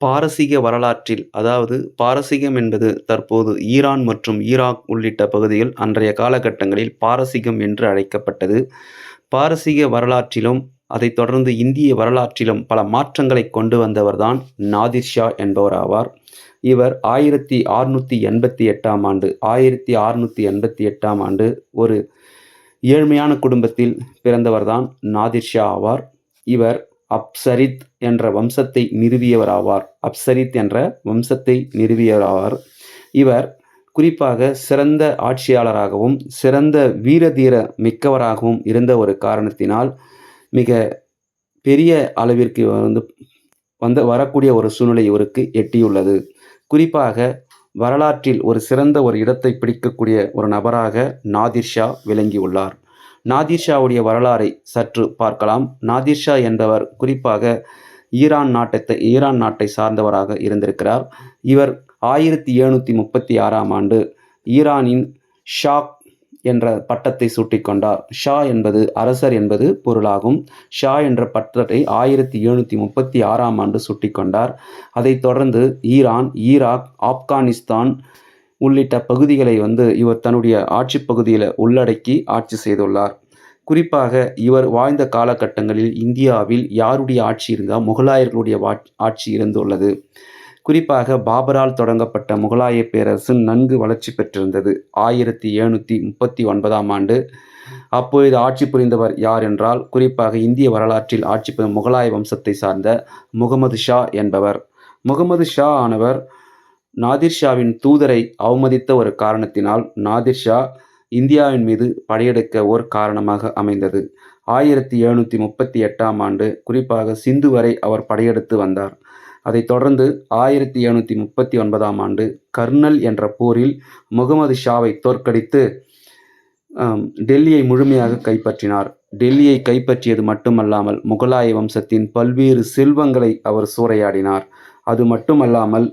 பாரசீக வரலாற்றில் அதாவது பாரசீகம் என்பது தற்போது ஈரான் மற்றும் ஈராக் உள்ளிட்ட பகுதிகள் அன்றைய காலகட்டங்களில் பாரசீகம் என்று அழைக்கப்பட்டது. பாரசீக வரலாற்றிலும் அதைத் தொடர்ந்து இந்திய வரலாற்றிலும் பல மாற்றங்களை கொண்டு வந்தவர்தான் நாதிர் ஷா என்பவர் ஆவார். இவர் ஆயிரத்தி அறுநூற்றி எண்பத்தி எட்டாம் ஆண்டு ஆயிரத்தி அறுநூற்றி எண்பத்தி எட்டாம் ஆண்டு ஒரு ஏழ்மையான குடும்பத்தில் பிறந்தவர்தான் நாதிர் ஷா ஆவார். இவர் அப்சரித் என்ற வம்சத்தை நிறுவியவராவார். அப்சரித் என்ற வம்சத்தை நிறுவியவராவார். இவர் குறிப்பாக சிறந்த ஆட்சியாளராகவும் சிறந்த வீரதீர மிக்கவராகவும் இருந்த ஒரு காரணத்தினால் மிக பெரிய அளவிற்கு வந்து வந்த வரக்கூடிய ஒரு சூழ்நிலை இவருக்கு எட்டியுள்ளது. குறிப்பாக வரலாற்றில் ஒரு சிறந்த ஒரு இடத்தை பிடிக்கக்கூடிய ஒரு நபராக நாதிர் ஷா விளங்கியுள்ளார். நாதிர்ஷாவுடைய வரலாறை சற்று பார்க்கலாம். நாதிர்ஷா என்பவர் குறிப்பாக ஈரான் நாட்டத்தை ஈரான் நாட்டை சார்ந்தவராக இருந்திருக்கிறார். இவர் ஆயிரத்தி எழுநூற்றி முப்பத்தி ஆறாம் ஆண்டு ஈரானின் ஷாக் என்ற பட்டத்தை சூட்டிக்கொண்டார். ஷா என்பது அரசர் என்பது பொருளாகும். ஷா என்ற பட்டத்தை ஆயிரத்தி எழுநூற்றி முப்பத்தி ஆறாம் ஆண்டு சூட்டிக்கொண்டார். அதைத் தொடர்ந்து ஈரான் ஈராக் ஆப்கானிஸ்தான் உள்ளிட்ட பகுதிகளை வந்து இவர் தன்னுடைய ஆட்சி பகுதியில் உள்ளடக்கி ஆட்சி செய்துள்ளார். குறிப்பாக இவர் வாழ்ந்த காலகட்டங்களில் இந்தியாவில் யாருடைய ஆட்சி இருந்தால் முகலாயர்களுடைய ஆட்சி இருந்துள்ளது. குறிப்பாக பாபரால் தொடங்கப்பட்ட முகலாய பேரரசு நன்கு வளர்ச்சி பெற்றிருந்தது. ஆயிரத்தி எழுநூற்றி முப்பத்தி ஒன்பதாம் ஆண்டு. அப்பொழுது ஆட்சி புரிந்தவர் யார் என்றால் குறிப்பாக இந்திய வரலாற்றில் ஆட்சி புரிந்த முகலாய வம்சத்தை சார்ந்த முகமது ஷா என்பவர். முகமது ஷா ஆனவர் நாதிர் ஷாவின் தூதரை அவமதித்த ஒரு காரணத்தினால் நாதிர் ஷா இந்தியாவின் மீது படையெடுக்க ஓர் காரணமாக அமைந்தது. ஆயிரத்தி எழுநூற்றி முப்பத்தி எட்டாம் ஆண்டு குறிப்பாக சிந்து வரை அவர் படையெடுத்து வந்தார். அதைத் தொடர்ந்து ஆயிரத்தி எழுநூற்றி முப்பத்தி ஒன்பதாம் ஆண்டு கர்னல் என்ற போரில் முகமது ஷாவை தோற்கடித்து டெல்லியை முழுமையாக கைப்பற்றினார். டெல்லியை கைப்பற்றியது மட்டுமல்லாமல் முகலாய வம்சத்தின் பல்வேறு செல்வங்களை அவர் சூறையாடினார். அது மட்டுமல்லாமல்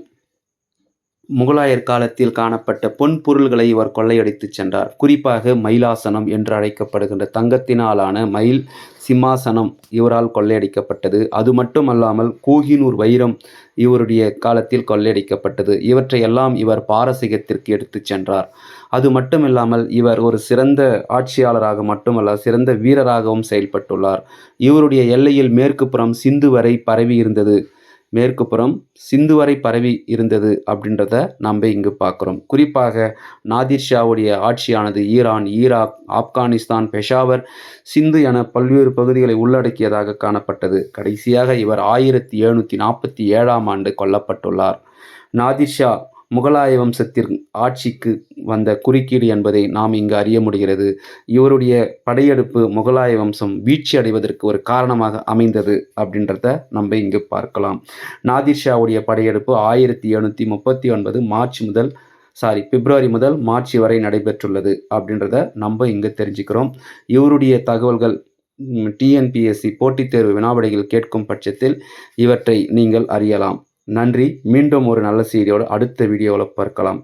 முகலாயர் காலத்தில் காணப்பட்ட பொன் பொருள்களை இவர் கொள்ளையடித்துச் சென்றார். குறிப்பாக மயிலாசனம் என்று அழைக்கப்படுகின்ற தங்கத்தினாலான மயில் சிம்மாசனம் இவரால் கொள்ளையடிக்கப்பட்டது. அது மட்டுமல்லாமல் கூகினூர் வைரம் இவருடைய காலத்தில் கொள்ளையடிக்கப்பட்டது. இவற்றையெல்லாம் இவர் பாரசீகத்திற்கு எடுத்துச் சென்றார். அது மட்டுமில்லாமல் இவர் ஒரு சிறந்த ஆட்சியாளராக மட்டுமல்ல சிறந்த வீரராகவும் செயல்பட்டுள்ளார். இவருடைய எல்லையில் மேற்கு புறம் சிந்து வரை பரவி இருந்தது மேற்கு புறம் சிந்து வரை பரவி இருந்தது அப்படின்றத நம்ம இங்கு பார்க்குறோம். குறிப்பாக நாதிர் ஷாவுடைய ஆட்சியானது ஈரான் ஈராக் ஆப்கானிஸ்தான் பெஷாவர் சிந்து என பல்வேறு பகுதிகளை உள்ளடக்கியதாக காணப்பட்டது. கடைசியாக இவர் ஆயிரத்தி எழுநூற்றி நாற்பத்தி ஏழாம் ஆண்டு கொல்லப்பட்டுள்ளார். நாதிர் ஷா முகலாய வம்சத்தின் ஆட்சிக்கு வந்த குறுக்கீடு என்பதை நாம் இங்கு அறிய முடிகிறது. இவருடைய படையெடுப்பு முகலாய வம்சம் வீழ்ச்சி அடைவதற்கு ஒரு காரணமாக அமைந்தது அப்படின்றத நம்ம இங்கு பார்க்கலாம். நாதிர் ஷாவுடைய படையெடுப்பு ஆயிரத்தி எழுநூற்றி முப்பத்தி ஒன்பது மார்ச் முதல் சாரி பிப்ரவரி முதல் மார்ச் வரை நடைபெற்றுள்ளது அப்படின்றத நம்ம இங்கு தெரிஞ்சுக்கிறோம். இவருடைய தகவல்கள் டிஎன்பிஎஸ்சி போட்டித் தேர்வு வினாவிடைகள் கேட்கும் பட்சத்தில் இவற்றை நீங்கள் அறியலாம். நன்றி. மீண்டும் ஒரு நல்ல செய்தியோடு அடுத்த வீடியோவில் பார்க்கலாம்.